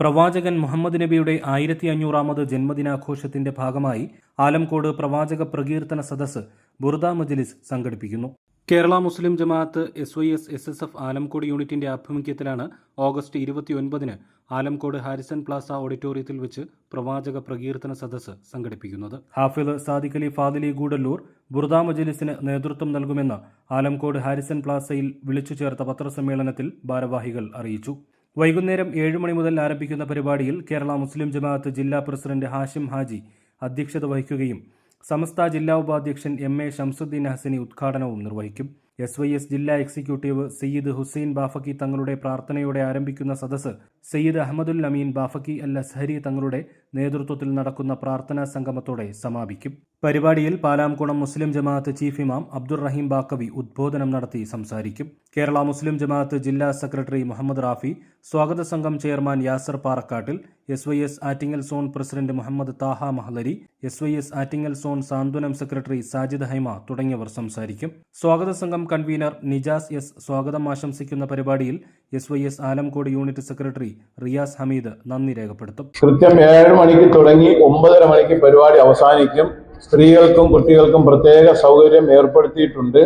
പ്രവാചകൻ മുഹമ്മദ് നബിയുടെ ആയിരത്തി അഞ്ഞൂറാമത് ജന്മദിനാഘോഷത്തിന്റെ ഭാഗമായി ആലംകോട് പ്രവാചക പ്രകീർത്തന സദസ് ബുർദ മജ്ലിസ് സംഘടിപ്പിക്കുന്നു. Kerala Muslim Jamaath S Y S S S F Alamcode യൂണിറ്റിന്റെ ആഭിമുഖ്യത്തിലാണ് ഓഗസ്റ്റ് ഇരുപത്തിയൊൻപതിന് ആലംകോട് ഹാരിസൺ പ്ലാസ ഓഡിറ്റോറിയത്തിൽ വെച്ച് പ്രവാചക പ്രകീർത്തന സദസ് സംഘടിപ്പിക്കുന്നത്. ഹാഫിദ് സാദിഖ് അലി ഫാദിലി ഗൂഡല്ലൂർ ബുർദ മജലിസിന് നേതൃത്വം നൽകുമെന്ന് ആലംകോട് ഹാരിസൺ പ്ലാസയിൽ വിളിച്ചു ചേർത്ത പത്രസമ്മേളനത്തിൽ ഭാരവാഹികൾ അറിയിച്ചു. വൈകുന്നേരം ഏഴ് മണി മുതൽ ആരംഭിക്കുന്ന പരിപാടിയിൽ കേരള മുസ്ലിം ജമാഅത്ത് ജില്ലാ പ്രസിഡന്റ് ഹാഷിം ഹാജി അധ്യക്ഷത വഹിക്കുകയും സമസ്ത ജില്ലാ ഉപാധ്യക്ഷൻ എം എ ഷംസുദ്ദീൻ ഹസനി ഉദ്ഘാടനവും നിർവഹിക്കും. എസ് വൈ എസ് ജില്ലാ എക്സിക്യൂട്ടീവ് സയ്യിദ് ഹുസൈൻ ബാഫക്കി തങ്ങളുടെ പ്രാർത്ഥനയോടെ ആരംഭിക്കുന്ന സദസ്സ് സയ്യിദ് അഹമ്മദുൽ അമീൻ ബാഫക്കി അൽ സഹരി തങ്ങളുടെ നേതൃത്വത്തിൽ നടക്കുന്ന പ്രാർത്ഥനാ സംഗമത്തോടെ സമാപിക്കും. പരിപാടിയിൽ പാലാംകുളം മുസ്ലിം ജമാഅത്ത് ചീഫ് ഇമാം അബ്ദുറഹീം ബാക്കവി ഉദ്ബോധനം നടത്തി സംസാരിക്കും. കേരള മുസ്ലിം ജമാഅത്ത് ജില്ലാ സെക്രട്ടറി മുഹമ്മദ് റാഫി സ്വാഗത സംഘം chairman Yasar പാറക്കാട്ടിൽ S Y S Attingal zone president Muhammad Thaha Mahlari S Y S Attingal zone സാന്ത്വനം സെക്രട്ടറി സാജിദ് ഹൈമ തുടങ്ങിയവർ സംസാരിക്കും. സ്വാഗത സംഘം കൺവീനർ നിജാസ് എസ് സ്വാഗതം ആശംസിക്കുന്ന പരിപാടിയിൽ S Y S Alamcode unit secretary Riyas Hameed നന്ദി രേഖപ്പെടുത്തും. കൃത്യം ഏഴ് മണിക്ക് തുടങ്ങി ഒമ്പതര മണിക്ക് പരിപാടി അവസാനിക്കും. സ്ത്രീകൾക്കും കുട്ടികൾക്കും പ്രത്യേക സൗകര്യം ഏർപ്പെടുത്തിയിട്ടുണ്ട്.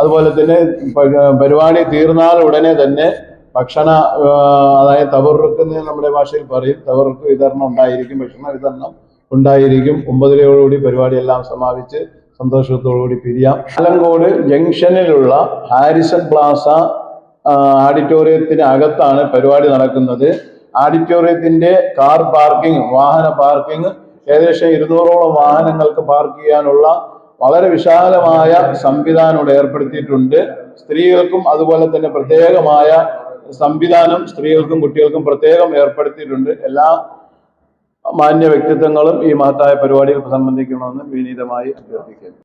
അതുപോലെ തന്നെ പരിപാടി തീർന്നാൽ ഉടനെ തന്നെ ഭക്ഷണ അതായത് തവറുക്ക് എന്ന് നമ്മുടെ ഭാഷയിൽ പറയും. തവറുക്ക് വിതരണം ഉണ്ടായിരിക്കും ഭക്ഷണ വിതരണം ഉണ്ടായിരിക്കും. ഒമ്പതരയോടുകൂടി പരിപാടിയെല്ലാം സമാപിച്ച് സന്തോഷത്തോടുകൂടി പിരിയാം. ആലങ്കോട് ജംഗ്ഷനിലുള്ള ഹാരിസൺ പ്ലാസ ഓഡിറ്റോറിയത്തിന് അകത്താണ് പരിപാടി നടക്കുന്നത്. ഓഡിറ്റോറിയത്തിന്റെ കാർ പാർക്കിംഗ് വാഹന പാർക്കിംഗ് ഏകദേശം ഇരുന്നൂറോളം വാഹനങ്ങൾക്ക് പാർക്ക് ചെയ്യാനുള്ള വളരെ വിശാലമായ സംവിധാനം ഇവിടെ ഏർപ്പെടുത്തിയിട്ടുണ്ട്. സ്ത്രീകൾക്കും അതുപോലെ തന്നെ പ്രത്യേകമായ സംവിധാനം സ്ത്രീകൾക്കും കുട്ടികൾക്കും പ്രത്യേകം ഏർപ്പെടുത്തിയിട്ടുണ്ട്. എല്ലാ മാന്യ വ്യക്തിത്വങ്ങളും ഈ മഹത്തായ പരിപാടിയിൽ സംബന്ധിക്കണമെന്ന് വിനീതമായി അഭ്യർത്ഥിക്കുന്നു.